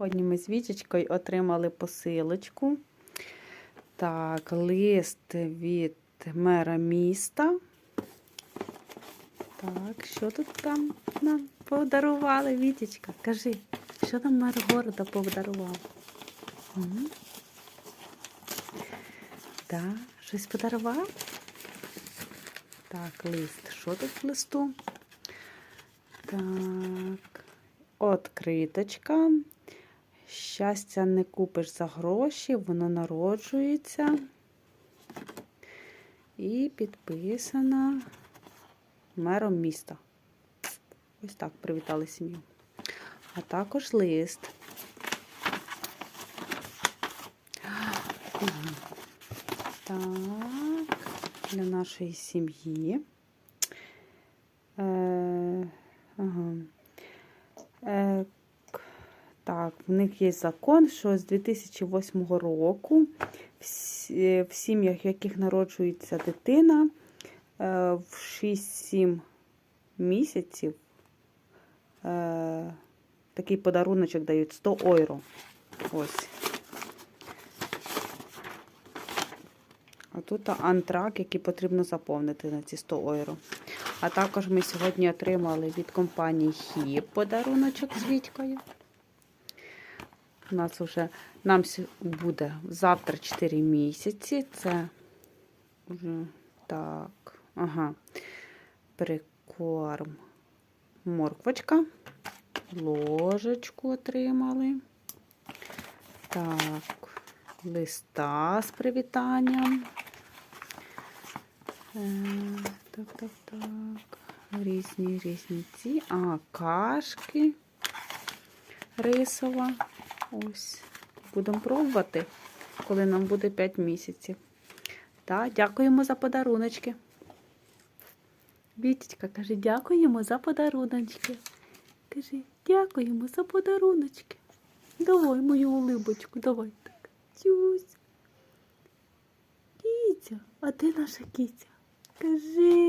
Сьогодні ми з Вітечкою отримали посилочку. Так, лист від мера міста. Так, що тут там нам подарували, Вітечка? Кажи, що там мер города подарував? М? Так, щось подарував? Так, лист. Що тут в листу? Так, откриточка. Щастя не купиш за гроші, воно народжується. І підписана мером міста. Ось так привітали сім'ю. А також лист. Так, для нашої сім'ї. Е, ага. Е, к- так, в них є закон, що з 2008 року в, сім'ях, в яких народжується дитина, е, в 6-7 місяців е, такий подаруночок дають 100 євро. Ось. А тут антрак, який потрібно заповнити на ці 100 євро. А також ми сьогодні отримали від компанії Хіп подаруночок з Вітькою. У нас вже нам буде завтра 4 місяці. Це вже так. Ага. Прикорм. Морквочка. Ложечку отримали. Так, листа з привітанням. Е, Так, так, так. Різні різні ці. А, кашки рисова. Ось. Будемо пробувати, коли нам буде 5 місяців. Так, дякуємо за подаруночки. Вітечка каже, дякуємо за подаруночки. Каже, дякуємо за подаруночки. Давай мою улибочку, давай так. Тюсь. Кіця, а де наша кіця? Кажи.